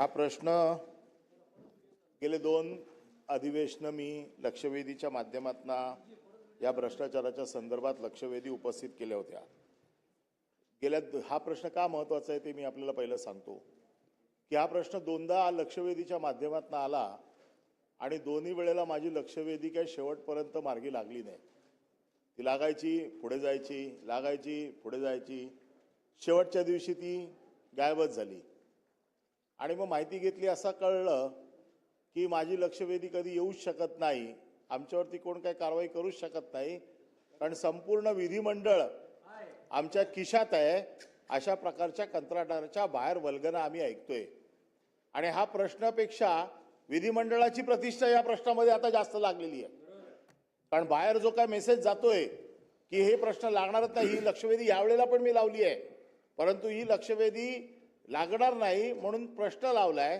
हा प्रश्न गेले दोन अधिवेशनं मी लक्षवेधीच्या माध्यमातून या भ्रष्टाचाराच्या संदर्भात लक्षवेधी उपस्थित केल्या होत्या. गेल्या हा प्रश्न का महत्त्वाचा आहे ते मी आपल्याला पहिलं सांगतो. की हा प्रश्न दोनदा लक्षवेधीच्या माध्यमातून आला आणि दोन्ही वेळेला माझी लक्षवेधी काय शेवटपर्यंत मार्गी लागली नाही. ती लागायची पुढे जायची लागायची पुढे जायची. शेवटच्या दिवशी ती गायबच झाली. आणि मग माहिती घेतली असं कळलं की माझी लक्षवेधी कधी येऊच शकत नाही. आमच्यावरती कोण काही कारवाई करूच शकत नाही. कारण संपूर्ण विधिमंडळ आमच्या खिशात आहे. अशा प्रकारच्या कंत्राटाच्या बाहेर वल्गना आम्ही ऐकतोय. आणि हा प्रश्नापेक्षा विधिमंडळाची प्रतिष्ठा या प्रश्नामध्ये आता जास्त लागलेली आहे. कारण बाहेर जो काय मेसेज जातोय की हे प्रश्न लागणारच नाही ही लक्षवेधी यावेळेला पण मी लावली आहे. परंतु ही लक्षवेधी लागणार नाही म्हणून प्रश्न लावलाय.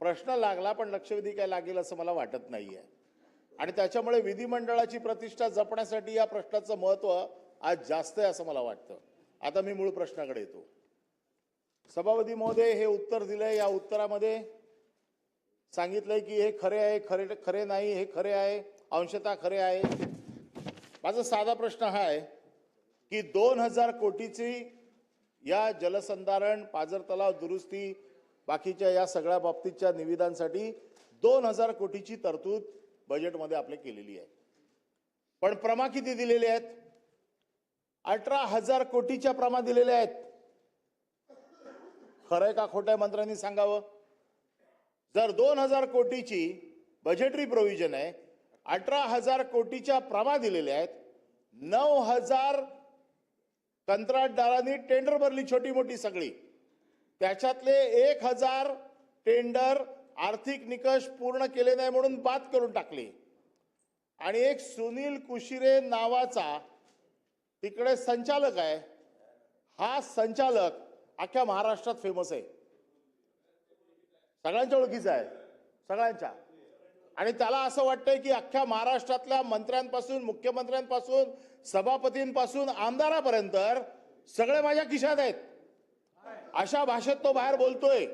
प्रश्न लागला पण लक्षवेधी काय लागेल असं मला वाटत नाहीये. आणि त्याच्यामुळे विधिमंडळाची प्रतिष्ठा जपण्यासाठी या प्रश्नाचं महत्त्व आज जास्त आहे असं मला वाटतं. आता मी मूळ प्रश्नाकडे येतो. सभापती महोदय हे उत्तर दिलंय. या उत्तरामध्ये सांगितलंय की हे खरे आहे खरे खरे नाही हे खरे आहे अंशतः खरे आहे. माझा साधा प्रश्न हा आहे की दोन हजार कोटीची या जलसंधारण पाझर तलाव दुरुस्ती बाकीच्या या सगळ्या बाबतीतच्या निविदांसाठी दोन हजार कोटीची तरतूद बजेटमध्ये आपले केलेली आहे. पण प्रमा किती दिलेले आहेत? अठरा हजार कोटीच्या प्रमा दिलेल्या आहेत. खरंय का खोट्या मंत्र्यांनी सांगावं? जर दोन हजार कोटीची बजेटरी प्रोव्हिजन आहे अठरा हजार कोटीच्या प्रमा दिलेल्या आहेत नऊ हजार कंत्राटदारांनी टेंडर भरली छोटी मोठी सगळी. त्याच्यातले एक हजार टेंडर आर्थिक निकष पूर्ण केले नाही म्हणून बाद करून टाकले. आणि एक सुनील कुशिरे नावाचा तिकडे संचालक आहे. हा संचालक अख्ख्या महाराष्ट्रात फेमस आहे. सगळ्यांच्या ओळखीचा आहे. सगळ्यांच्या. आणि त्याला असं वाटतंय की अख्ख्या महाराष्ट्रातल्या मंत्र्यांपासून मुख्यमंत्र्यांपासून सभापतींपासून आमदारापर्यंत सगळे माझ्या खिशात आहेत. अशा भाषेत तो बाहेर बोलतोय.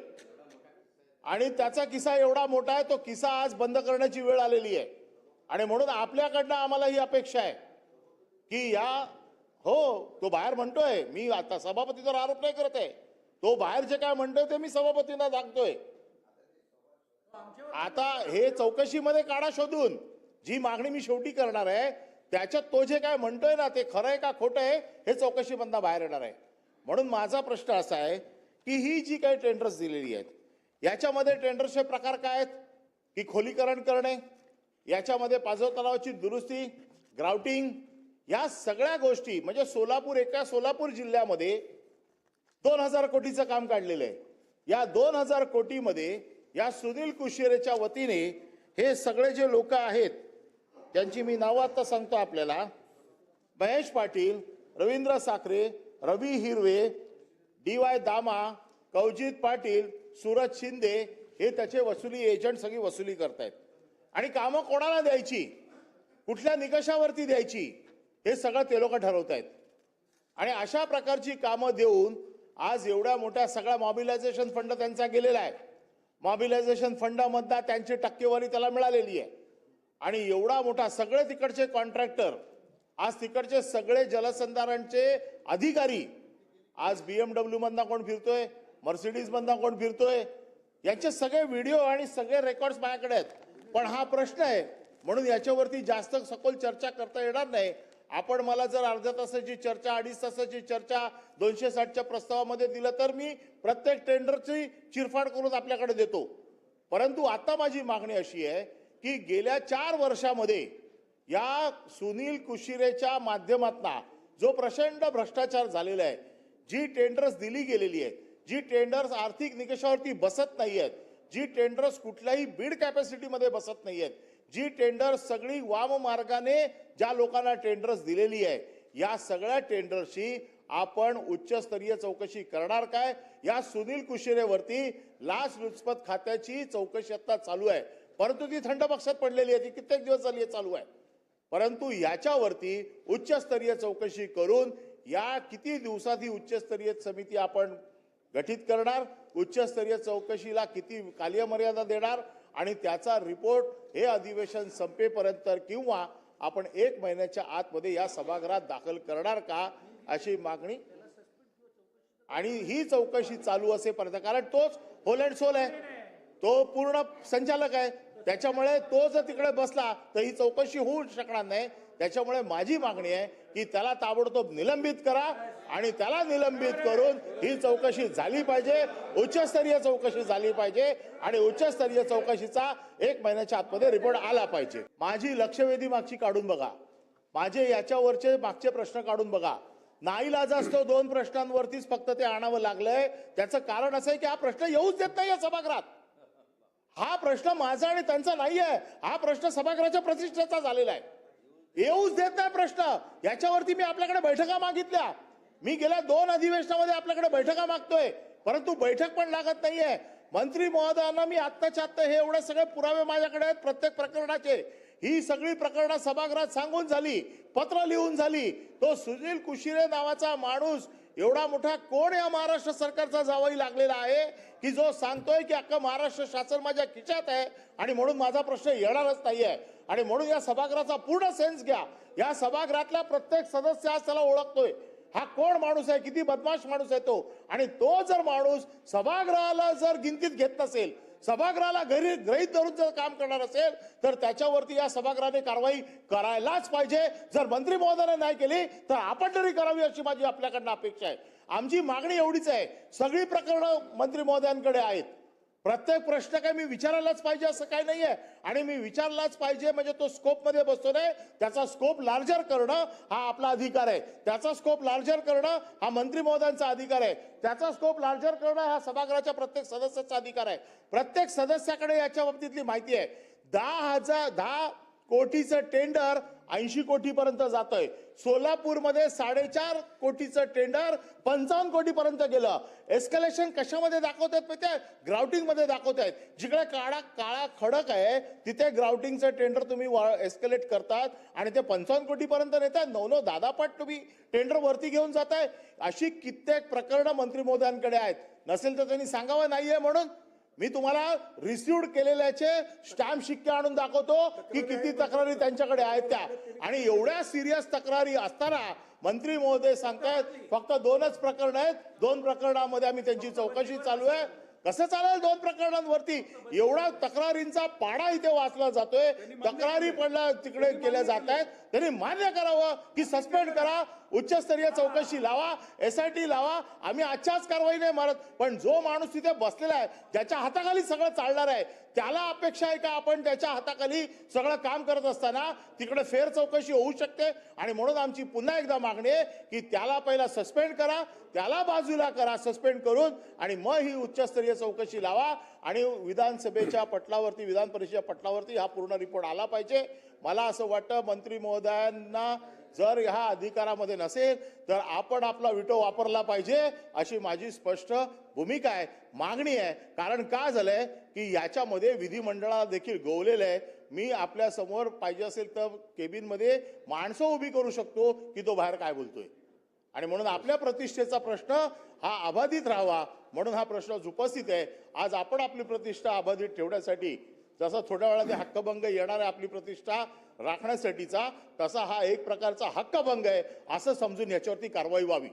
आणि त्याचा किस्सा एवढा मोठा आहे तो किस्सा आज बंद करण्याची वेळ आलेली आहे. आणि म्हणून आपल्याकडनं आम्हाला ही अपेक्षा आहे की या हो तो बाहेर म्हणतोय मी आता सभापतीवर आरोप नाही करत आहे. तो बाहेर जे काय म्हणतोय ते मी सभापतींना दाखतोय आता हे चौकशीमध्ये काढा शोधून. जी मागणी मी शेवटी करणार आहे त्याच्यात तो जे काय म्हणतोय ना ते खरं आहे का खोटं आहे हे चौकशीमधनं बाहेर येणार आहे. म्हणून माझा प्रश्न असा आहे की ही जी काही टेंडर्स दिलेली आहेत याच्यामध्ये टेंडर्सचे प्रकार काय आहेत? की खोलीकरण करणे याच्यामध्ये पाझर तलावाची दुरुस्ती ग्राउटिंग या सगळ्या गोष्टी म्हणजे सोलापूर एका सोलापूर जिल्ह्यामध्ये दोन हजार कोटीचं काम काढलेलं आहे. या दोन हजार कोटीमध्ये या सुनील कुशेरेच्या वतीने हे सगळे जे लोक आहेत त्यांची मी नावं आता सांगतो आपल्याला. महेश पाटील रवींद्र साखरे रवी हिरवे डी वाय दामा कवजित पाटील सूरज शिंदे हे त्याचे वसुली एजंट सगळी वसुली करतायत. आणि कामं कोणाला द्यायची? कुठल्या निकषावरती द्यायची? हे सगळं ते लोक ठरवत आहेत आणि अशा प्रकारची कामं देऊन आज एवढ्या मोठ्या सगळा मॉबिलायझेशन फंड त्यांचा गेलेला आहे. मॉबिलायझेशन फंडामधला त्यांची टक्केवारी त्याला मिळालेली आहे. आणि एवढा मोठा सगळे तिकडचे कॉन्ट्रॅक्टर आज तिकडचे सगळे जलसंधारणचे अधिकारी आज बी एम मधना कोण फिरतोय मर्सिडीज मधना कोण फिरतोय यांचे सगळे व्हिडिओ आणि सगळे रेकॉर्ड्स माझ्याकडे आहेत. पण हा प्रश्न आहे म्हणून याच्यावरती जास्त सखोल चर्चा करता येणार नाही. आपण मला जर अर्ध्या तासाची चर्चा अडीच तासाची चर्चा दोनशे साठच्या प्रस्तावामध्ये दिलं तर मी प्रत्येक टेंडरची चिरफाड करून आपल्याकडे देतो. परंतु आता माझी मागणी अशी आहे की गेल्या चार वर्षामध्ये या सुनील कुशिरेच्या माध्यमातून जो प्रचंड भ्रष्टाचार झालेला आहे जी टेंडर्स दिली गेलेली आहेत जी टेंडर्स आर्थिक निकषावरती बसत नाही आहेत जी टेंडर्स कुठल्याही बीड कॅपॅसिटीमध्ये बसत नाही आहेत जी टेंडर्स सगळी वाम मार्गाने ज्या लोकांना टेंडर्स दिलेली आहे या सगळ्या टेंडरशी आपण उच्चस्तरीय चौकशी करणार काय? या सुनील कुशिरेवरती लाचलुचपत खात्याची चौकशी आता चालू आहे. परंतु ती थंड पक्षात पडलेली आहे ती कित्येक दिवस झाली आहे चालू आहे. परंतु याच्यावरती उच्चस्तरीय चौकशी करून या किती दिवसात ही उच्चस्तरीय समिती आपण गठीत करणार? उच्चस्तरीय चौकशीला किती काल्यमर्यादा देणार? आणि त्याचा रिपोर्ट हे अधिवेशन संपेपर्यंत किंवा आपण एक महिन्याच्या आतमध्ये या सभागृहात दाखल करणार का अशी मागणी. आणि ही चौकशी चालू असेपर्यंत कारण तोच होल अँड सोल आहे. तो पूर्ण संचालक आहे. त्याच्यामुळे तो जर तिकडे बसला तर ही चौकशी होऊ शकणार नाही. त्याच्यामुळे माझी मागणी आहे की त्याला ताबडतोब निलंबित करा आणि त्याला निलंबित करून ही चौकशी झाली पाहिजे उच्चस्तरीय चौकशी झाली पाहिजे आणि उच्चस्तरीय चौकशीचा एक महिन्याच्या आतमध्ये रिपोर्ट आला पाहिजे. माझी लक्षवेधी मागची काढून बघा. माझे याच्यावरचे मागचे प्रश्न काढून बघा. नाईलाज असतो दोन प्रश्नांवरतीच फक्त ते आणावं लागलंय. त्याचं कारण असं आहे की हा प्रश्न येऊच देत नाही या सभागृहात. हा प्रश्न माझा आणि त्यांचा नाही आहे हा प्रश्न सभागृहाच्या प्रतिष्ठेचा झालेला आहे. येऊच देत नाही प्रश्न. याच्यावरती मी आपल्याकडे बैठका मागितल्या. मी गेल्या दोन अधिवेशनामध्ये आपल्याकडे बैठका मागतोय. परंतु बैठक पण लागत नाहीये. मंत्री महोदयांना मी आत्ताच्या आत्ता हे एवढे सगळे पुरावे माझ्याकडे आहेत. प्रत्येक प्रकरणाचे. ही सगळी प्रकरणं सभागृहात सांगून झाली. पत्र लिहून झाली. तो सुनील कुशिरे नावाचा माणूस एवढा मोठा कोण या महाराष्ट्र सरकारचा जावई लागलेला आहे की जो सांगतोय की अख्खा महाराष्ट्र शासन माझ्या खिशात आहे आणि म्हणून माझा प्रश्न येणारच आहे आणि म्हणून या सभागृहाचा पूर्ण सेन्स घ्या. या सभागृहातला प्रत्येक सदस्य आज त्याला ओळखतोय. हा कोण माणूस आहे? किती बदमाश माणूस आहे तो? आणि तो जर माणूस सभागृहाला जर गिनतीत घेत नसेल सभागृहाला घरी ग्रहित धरून जर काम करणार असेल तर त्याच्यावरती या सभागृहाने कारवाई करायलाच पाहिजे. जर मंत्री महोदयाने नाही केली तर आपण तरी करावी अशी माझी आपल्याकडनं अपेक्षा आहे. आमची मागणी एवढीच आहे. सगळी प्रकरणं मंत्री महोदयांकडे आहेत. प्रत्येक प्रश्न काय मी विचारायलाच पाहिजे असं काही आहे आणि मी विचारलाच पाहिजे म्हणजे तो स्कोपमध्ये बसतो नाही. त्याचा स्कोप लार्जर करणं हा आपला अधिकार आहे. त्याचा स्कोप लार्जर करणं हा मंत्री महोदयांचा अधिकार आहे. त्याचा स्कोप लार्जर करणं हा सभागृहाच्या प्रत्येक सदस्याचा अधिकार आहे. प्रत्येक सदस्याकडे याच्या बाबतीतली माहिती आहे. दहा हजार दहा कोटीचं टेंडर ऐंशी कोटीपर्यंत जातोय. सोलापूरमध्ये साडेचार कोटीचं टेंडर पंचावन्न कोटीपर्यंत गेलं. एस्कलेशन कशामध्ये दाखवत आहेत ते ग्राउटिंगमध्ये दाखवत आहेत जिकडे काळा काळा खडक आहे तिथे ग्राउटिंगचं टेंडर तुम्ही एस्कलेट करतात आणि ते पंचावन्न कोटीपर्यंत नेतात नऊ नऊ दादापाट तुम्ही टेंडर वरती घेऊन जाताय. अशी कित्येक प्रकरणं मंत्री महोदयांकडे आहेत. नसेल तर त्यांनी सांगावं नाहीये म्हणून मी तुम्हाला रिसिव्ड केलेल्याचे स्टॅम्प शिक्के आणून दाखवतो की किती तक्रारी त्यांच्याकडे आहेत त्या. आणि एवढ्या सिरियस तक्रारी असताना मंत्री महोदय सांगतायत फक्त दोनच प्रकरण आहेत. दोन प्रकरणामध्ये आम्ही त्यांची चौकशी चालू आहे. कसं चालेल दोन प्रकरणांवरती? एवढा तक्रारींचा पाडा इथे वाचला जातोय. तक्रारी पडल्या तिकडे केल्या जात आहेत त्यांनी मान्य करावं की सस्पेंड करा उच्चस्तरीय चौकशी लावा एस आय टी लावा. आम्ही आजच्याच कारवाई नाही मारत. पण जो माणूस तिथे बसलेला आहे ज्याच्या हाताखाली सगळं चालणार आहे त्याला अपेक्षा आहे का आपण त्याच्या हाताखाली सगळं काम करत असताना तिकडे फेर चौकशी होऊ शकते? आणि म्हणून आमची पुन्हा एकदा मागणी आहे की त्याला पहिला सस्पेंड करा त्याला बाजूला करा सस्पेंड करून आणि मग ही उच्चस्तरीय चौकशी लावा. आणि विधानसभेच्या पटलावरती विधान परिषदेच्या पटलावरती हा पूर्ण रिपोर्ट आला पाहिजे. मला असं वाटतं मंत्री महोदयांना जर ह्या अधिकारामध्ये नसेल तर आपण आपला विटो वापरला पाहिजे अशी माझी स्पष्ट भूमिका आहे मागणी आहे. कारण का झालंय की याच्यामध्ये विधिमंडळाला देखील गोवलेलं आहे. मी आपल्यासमोर पाहिजे असेल तर केबिनमध्ये माणसं उभी करू शकतो की तो बाहेर काय बोलतोय. आणि म्हणून आपल्या प्रतिष्ठेचा प्रश्न हा अबाधित राहावा म्हणून हा प्रश्न उपस्थित आहे. आज आपण आपली प्रतिष्ठा अबाधित ठेवण्यासाठी जसा थोड्या वेळाने हक्कभंग येणार आहे आपली प्रतिष्ठा राखण्यासाठीचा तसा हा एक प्रकारचा हक्कभंग आहे असं समजून याच्यावरती कारवाई व्हावी.